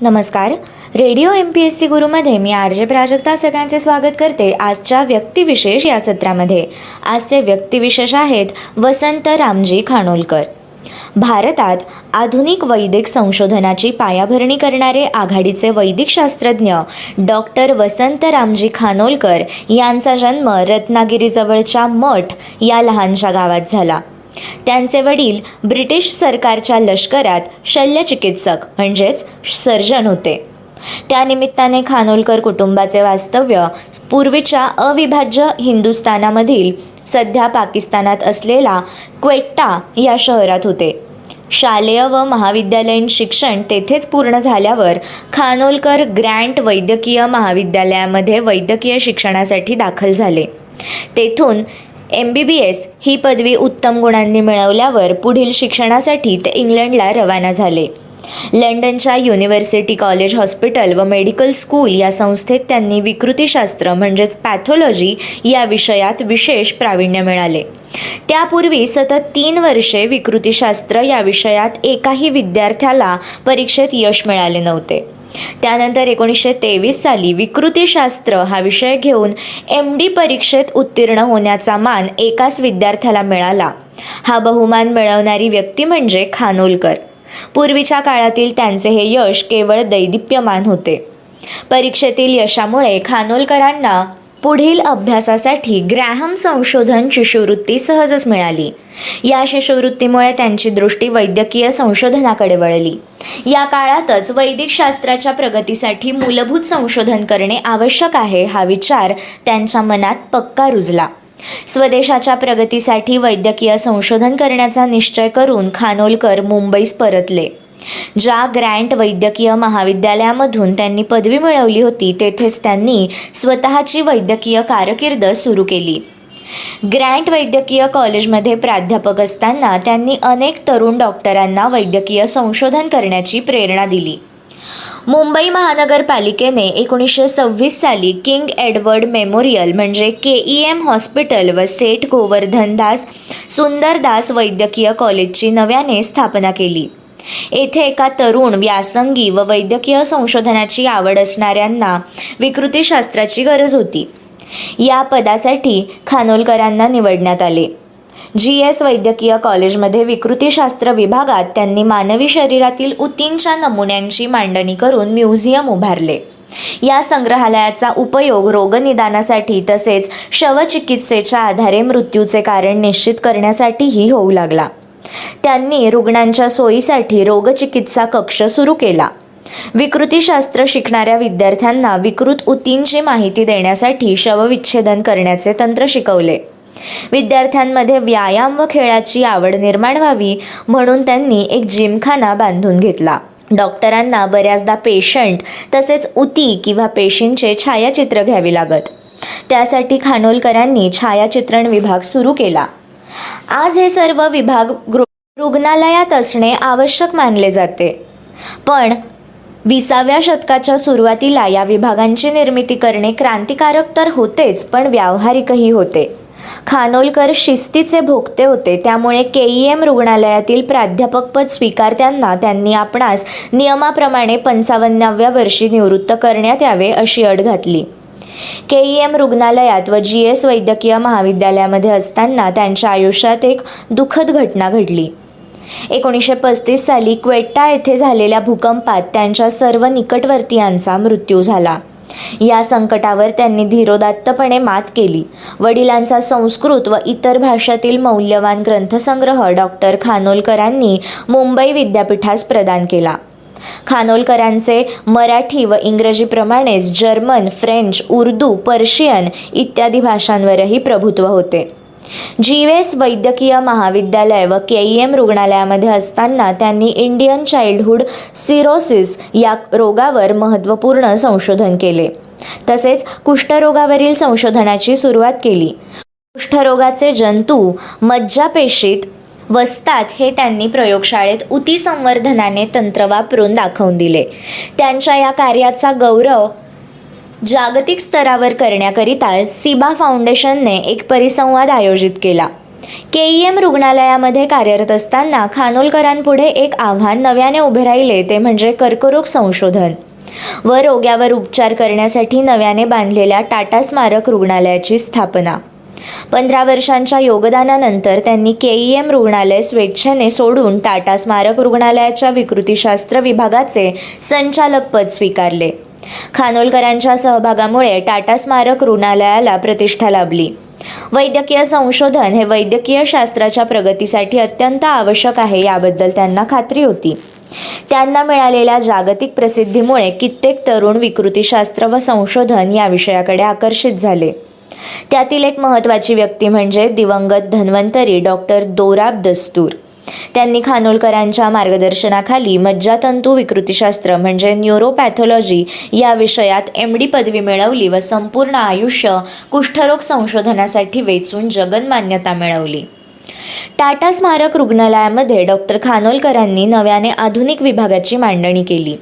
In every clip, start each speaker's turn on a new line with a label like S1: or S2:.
S1: नमस्कार. Radio M P S C गुरुमध्ये मी R J Prajakta सगळ्यांचे स्वागत करते आजच्या व्यक्तिविशेष या सत्रामध्ये. आजचे व्यक्तिविशेष आहेत वसंत रामजी खानोलकर. भारतात आधुनिक वैदिक संशोधनाची पायाभरणी करणारे आघाडीचे वैदिक शास्त्रज्ञ डॉक्टर वसंत रामजी खानोलकर यांचा जन्म रत्नागिरीजवळच्या मठ या लहानशा गावात झाला. त्यांचे वडील ब्रिटिश सरकारच्या लष्करात शल्यचिकित्सक म्हणजेच सर्जन होते. त्यानिमित्ताने खानोलकर कुटुंबाचे वास्तव्य पूर्वीच्या अविभाज्य हिंदुस्थानामधील सध्या पाकिस्तानात असलेला क्वेट्टा या शहरात होते. शालेय व महाविद्यालयीन शिक्षण तेथेच पूर्ण झाल्यावर खानोलकर ग्रँट वैद्यकीय महाविद्यालयामध्ये वैद्यकीय शिक्षणासाठी दाखल झाले. तेथून एम बी बी एस ही पदवी उत्तम गुणांनी मिळवल्यावर पुढील शिक्षणासाठी ते इंग्लंडला रवाना झाले. लंडनच्या युनिव्हर्सिटी कॉलेज हॉस्पिटल व मेडिकल स्कूल या संस्थेत त्यांनी विकृतीशास्त्र म्हणजेच पॅथॉलॉजी या विषयात विशेष प्रावीण्य मिळाले. त्यापूर्वी सतत तीन वर्षे विकृतीशास्त्र या विषयात एकाही विद्यार्थ्याला परीक्षेत यश मिळाले नव्हते. त्यानंतर एकोणीसशे तेवीस साली विकृतीशास्त्र हा विषय घेऊन एम डी परीक्षेत उत्तीर्ण होण्याचा मान एकाच विद्यार्थ्याला मिळाला. हा बहुमान मिळवणारी व्यक्ती म्हणजे खानोलकर. पूर्वीच्या काळातील त्यांचे हे यश केवळ दैदिप्यमान होते. परीक्षेतील यशामुळे खानोलकरांना पुढील अभ्यासासाठी ग्रॅहम संशोधन शिष्यवृत्ती सहजच मिळाली. या शिष्यवृत्तीमुळे त्यांची दृष्टी वैद्यकीय संशोधनाकडे वळली. या काळातच वैदिक शास्त्राच्या प्रगतीसाठी मूलभूत संशोधन करणे आवश्यक आहे हा विचार त्यांच्या मनात पक्का रुजला. स्वदेशाच्या प्रगतीसाठी वैद्यकीय संशोधन करण्याचा निश्चय करून खानोलकर मुंबईस परतले. ज्या ग्रँट वैद्यकीय महाविद्यालयामधून त्यांनी पदवी मिळवली होती तेथेच त्यांनी स्वतःची वैद्यकीय कारकीर्द सुरू केली. ग्रँट वैद्यकीय कॉलेजमध्ये प्राध्यापक असताना त्यांनी अनेक तरुण डॉक्टरांना वैद्यकीय संशोधन करण्याची प्रेरणा दिली. मुंबई महानगरपालिकेने एकोणीसशे सव्वीस साली किंग एडवर्ड मेमोरियल म्हणजे के ई एम हॉस्पिटल व सेठ गोवर्धनदास सुंदरदास वैद्यकीय कॉलेजची नव्याने स्थापना केली. येथे एका तरुण व्यासंगी व वैद्यकीय संशोधनाची आवड असणाऱ्यांना विकृतीशास्त्राची गरज होती. या पदासाठी खानोलकरांना निवडण्यात आले. जी एस वैद्यकीय कॉलेजमध्ये विकृतीशास्त्र विभागात त्यांनी मानवी शरीरातील ऊतींच्या नमुन्यांची मांडणी करून म्युझियम उभारले. या संग्रहालयाचा उपयोग रोगनिदानासाठी तसेच शवचिकित्सेच्या आधारे मृत्यूचे कारण निश्चित करण्यासाठीही होऊ लागला. त्यांनी रुग्णांच्या सोयीसाठी रोगचिकित्सा कक्ष सुरू केला. विकृतीशास्त्र शिकणाऱ्या विद्यार्थ्यांना विकृत ऊतींची माहिती देण्यासाठी शवविच्छेदन करण्याचे तंत्र शिकवले. विद्यार्थ्यांमध्ये व्यायाम व खेळाची आवड निर्माण व्हावी म्हणून त्यांनी एक जिमखाना बांधून घेतला. डॉक्टरांना बऱ्याचदा पेशंट तसेच उती किंवा पेशींचे छायाचित्र घ्यावी लागत. त्यासाठी खानोलकरांनी छायाचित्रण विभाग सुरू केला. आज हे सर्व विभाग रुग्णालयात असणे आवश्यक मानले जाते. पण विसाव्या शतकाच्या सुरुवातीला या विभागांची निर्मिती करणे क्रांतिकारक तर होतेच पण व्यावहारिकही होते. खानोलकर शिस्तीचे भोगते होते त्यामुळे के ई एम रुग्णालयातील प्राध्यापकपद स्वीकारताना त्यांनी आपणास नियमाप्रमाणे पंचावन्नाव्या वर्षी निवृत्त करण्यात यावे अशी अट घातली. के ई एम रुग्णालयात व जी एस वैद्यकीय महाविद्यालयामध्ये असताना त्यांच्या आयुष्यात एक दुःखद घटना घडली. एकोणीसशे पस्तीस साली क्वेट्टा येथे झालेल्या भूकंपात त्यांच्या सर्व निकटवर्तीयांचा मृत्यू झाला. या संकटावर त्यांनी धीरोदात्तपणे मात केली. वडिलांचा संस्कृत व इतर भाषातील मौल्यवान ग्रंथसंग्रह डॉक्टर खानोलकरांनी मुंबई विद्यापीठास प्रदान केला. खानोलकरांचे मराठी व इंग्रजीप्रमाणेच जर्मन फ्रेंच उर्दू पर्शियन इत्यादी भाषांवरही प्रभुत्व होते. जीवेस वैद्यकीय महाविद्यालय व के ई एम रुग्णालयामध्ये असताना त्यांनी इंडियन चाइल्डहूड सिरोसिस या रोगावर महत्त्वपूर्ण संशोधन केले. तसेच कुष्ठरोगावरील संशोधनाची सुरुवात केली. कुष्ठरोगाचे जंतू मज्जापेशीत वसतात हे त्यांनी प्रयोगशाळेत उती संवर्धनाने तंत्र वापरून दाखवून दिले. त्यांच्या या कार्याचा गौरव जागतिक स्तरावर करण्याकरिता सिबा फाउंडेशनने एक परिसंवाद आयोजित केला. के ई एम रुग्णालयामध्ये कार्यरत असताना खानोलकरांपुढे एक आव्हान नव्याने उभे राहिले ते म्हणजे कर्करोग संशोधन. व रोग्यावर उपचार करण्यासाठी नव्याने बांधलेल्या टाटा स्मारक रुग्णालयाची स्थापना. पंधरा वर्षांच्या योगदानानंतर त्यांनी के ई एम रुग्णालय स्वेच्छेने सोडून टाटा स्मारक रुग्णालयाच्या विकृतीशास्त्र विभागाचे संचालकपद स्वीकारले. खानोलकरांच्या सहभागामुळे टाटा स्मारक रुग्णालयाला प्रतिष्ठा लाभली. वैद्यकीय संशोधन हे वैद्यकीय शास्त्राच्या प्रगतीसाठी अत्यंत आवश्यक आहे याबद्दल त्यांना खात्री होती. त्यांना मिळालेल्या जागतिक प्रसिद्धीमुळे कित्येक तरुण विकृतीशास्त्र व संशोधन या विषयाकडे आकर्षित झाले. त्यातील एक महत्त्वाची व्यक्ती म्हणजे दिवंगत धन्वंतरी डॉक्टर दोराब दस्तूर. त्यांनी खानोलकरांच्या मार्गदर्शनाखाली मज्जातंतू विकृतीशास्त्र म्हणजे न्यूरोपॅथॉलॉजी या विषयात एम डी पदवी मिळवली व संपूर्ण आयुष्य कुष्ठरोग संशोधनासाठी वेचून जगनमान्यता मिळवली. टाटा स्मारक रुग्णालयामध्ये डॉक्टर खानोलकरांनी नव्याने आधुनिक विभागाची मांडणी केली.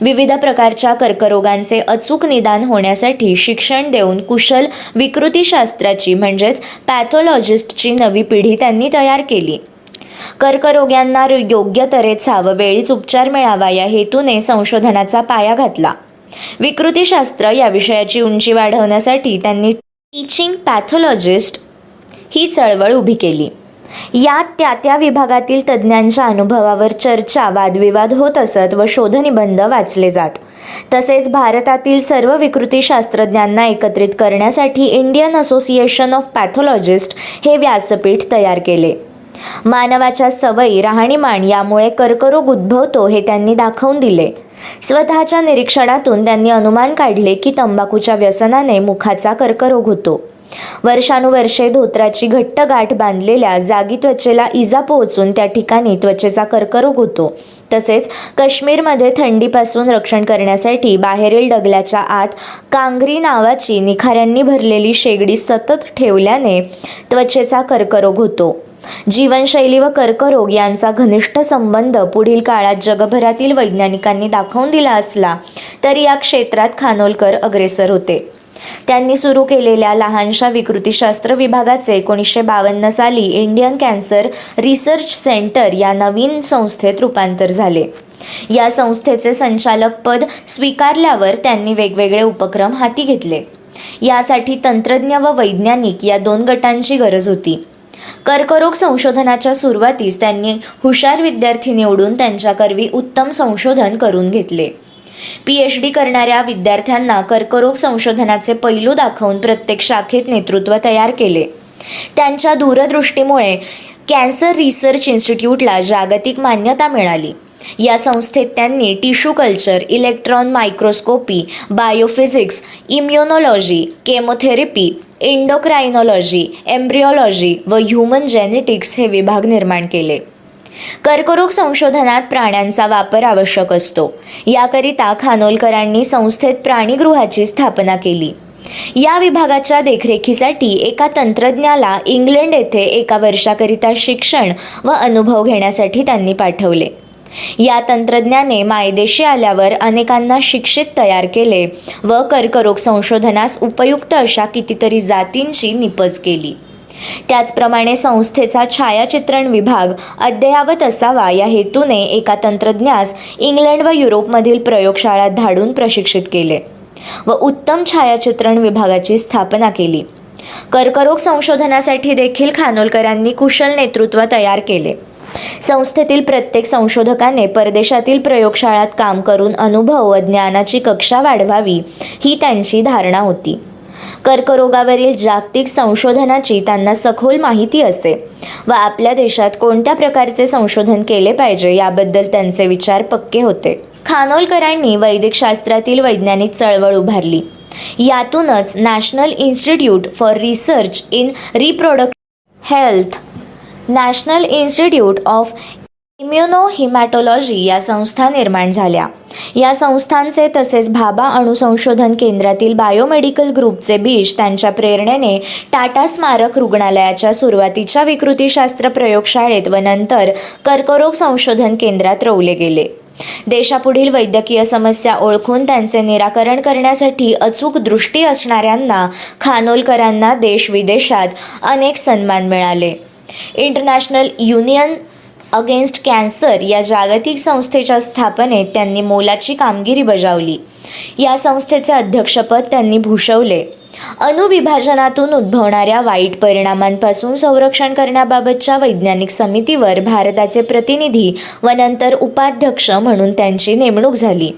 S1: विविध प्रकारच्या कर्करोगांचे अचूक निदान होण्यासाठी शिक्षण देऊन कुशल विकृतीशास्त्राची म्हणजेच पॅथॉलॉजिस्टची नवी पिढी त्यांनी तयार केली. कर्करोग्यांना योग्य तऱ्हेचा व वेळीच उपचार मिळावा या हेतूने संशोधनाचा पाया घातला. विकृतीशास्त्र या विषयाची उंची वाढवण्यासाठी त्यांनी टीचिंग पॅथॉलॉजिस्ट ही चळवळ उभी केली. यात त्या त्या विभागातील तज्ज्ञांच्या अनुभवावर चर्चा वादविवाद होत असत व शोधनिबंध वाचले जात. तसेच भारतातील सर्व विकृती शास्त्रज्ञांना एकत्रित करण्यासाठी इंडियन असोसिएशन ऑफ पॅथॉलॉजिस्ट हे व्यासपीठ तयार केले. मानवाच्या सवयी राहणीमान यामुळे कर्करोग उद्भवतो हे त्यांनी दाखवून दिले. स्वतःच्या निरीक्षणातून त्यांनी अनुमान काढले की तंबाखूच्या व्यसनाने मुखाचा कर्करोग होतो. वर्षानुवर्षे धोत्राची घट्ट गाठ बांधलेल्या जागी त्वचेला इजा पोहोचून त्या ठिकाणी त्वचेचा कर्करोग होतो. तसेच काश्मीरमध्ये थंडीपासून रक्षण करण्यासाठी बाहेरील डगल्याच्या आत कांगरी नावाची निखाऱ्यांनी भरलेली शेगडी सतत ठेवल्याने त्वचेचा कर्करोग होतो. जीवनशैली व कर्करोग यांचा घनिष्ठ संबंध पुढील काळात जगभरातील वैज्ञानिकांनी दाखवून दिला असला तरी या क्षेत्रात खानोलकर अग्रेसर होते. त्यांनी सुरू केलेल्या लहानशा विकृतीशास्त्र विभागाचे एकोणीसशे बावन्न साली इंडियन कॅन्सर रिसर्च सेंटर या नवीन संस्थेत रूपांतर झाले. या संस्थेचे संचालक पद स्वीकारल्यावर त्यांनी वेगवेगळे उपक्रम हाती घेतले. यासाठी तंत्रज्ञ व वैज्ञानिक या दोन गटांची गरज होती. कर्करोग संशोधनाच्या सुरुवातीस त्यांनी हुशार विद्यार्थी निवडून त्यांच्याकरवी उत्तम संशोधन करून घेतले. पी एच डी करणाऱ्या विद्यार्थ्यांना कर्करोग संशोधनाचे पैलू दाखवून प्रत्येक शाखेत नेतृत्व तयार केले. त्यांच्या दूरदृष्टीमुळे कॅन्सर रिसर्च इन्स्टिट्यूटला जागतिक मान्यता मिळाली. या संस्थेत त्यांनी tissue culture electron microscopy biophysics immunology chemotherapy endocrinology embryology व ह्युमन जेनेटिक्स हे विभाग निर्माण केले. कर्करोग संशोधनात प्राण्यांचा वापर आवश्यक असतो. याकरिता खानोलकरांनी संस्थेत प्राणीगृहाची स्थापना केली. या विभागाच्या देखरेखीसाठी एका तंत्रज्ञाला इंग्लंड येथे एका वर्षाकरिता शिक्षण व अनुभव घेण्यासाठी त्यांनी पाठवले. या तंत्रज्ञाने मायदेशी आल्यावर अनेकांना शिक्षित तयार केले व कर्करोग संशोधनास उपयुक्त अशा कितीतरी जातींची निपज केली. त्याचप्रमाणे संस्थेचा छायाचित्रण विभाग अद्ययावत असावा या हेतूने एका तंत्रज्ञास इंग्लंड व युरोपमधील प्रयोगशाळा धाडून प्रशिक्षित केले व उत्तम छायाचित्रण विभागाची स्थापना केली. कर्करोग संशोधनासाठी देखील खानोलकरांनी कुशल नेतृत्व तयार केले. संस्थेतील प्रत्येक संशोधकाने परदेशातील प्रयोगशाळात काम करून अनुभव व ज्ञानाची कक्षा वाढवावी ही त्यांची धारणा होती. कर्करोगावरील जागतिक संशोधनाची त्यांना सखोल माहिती असे. व आपल्या देशात कोणत्या प्रकारचे संशोधन केले पाहिजे याबद्दल त्यांचे विचार पक्के होते. खानोलकरांनी वैदिक शास्त्रातील वैज्ञानिक चळवळ उभारली. यातूनच national institute for research in reproductive health national institute of immunohaematology या संस्था निर्माण झाल्या. या संस्थांचे तसेच भाभा अणुसंशोधन केंद्रातील बायोमेडिकल ग्रुपचे बीज त्यांच्या प्रेरणेने टाटा स्मारक रुग्णालयाच्या सुरुवातीच्या विकृतीशास्त्र प्रयोगशाळेत व नंतर कर्करोग संशोधन केंद्रात रोवले गेले. देशापुढील वैद्यकीय समस्या ओळखून त्यांचे निराकरण करण्यासाठी अचूक दृष्टी असणाऱ्यांना खानोलकरांना देश विदेशात अनेक सन्मान मिळाले. इंटरनॅशनल युनियन अगेन्स्ट कॅन्सर या जागतिक संस्थेच्या स्थापनेत त्यांनी मोलाची कामगिरी बजावली. या संस्थेचे अध्यक्षपद त्यांनी भूषवले. अणुविभाजनातून उद्भवणाऱ्या वाईट परिणामांपासून संरक्षण करण्याबाबतच्या वैज्ञानिक समितीवर भारताचे प्रतिनिधी व नंतर उपाध्यक्ष म्हणून त्यांची नेमणूक झाली.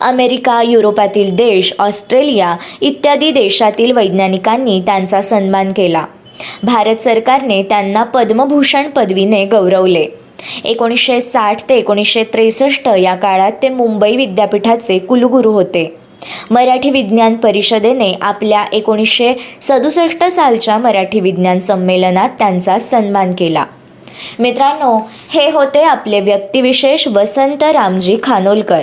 S1: अमेरिका युरोपातील देश ऑस्ट्रेलिया इत्यादी देशातील वैज्ञानिकांनी त्यांचा सन्मान केला. भारत सरकारने त्यांना पद्मभूषण पदवीने गौरवले. एकोणीसशे साठ ते एकोणीसशे त्रेसष्ट या काळात ते मुंबई विद्यापीठाचे कुलगुरू होते. मराठी विज्ञान परिषदेने आपल्या एकोणीसशे सदुसष्ट सालच्या मराठी विज्ञान संमेलनात त्यांचा सन्मान केला. मित्रांनो हे होते आपले व्यक्तिविशेष वसंत रामजी खानोलकर.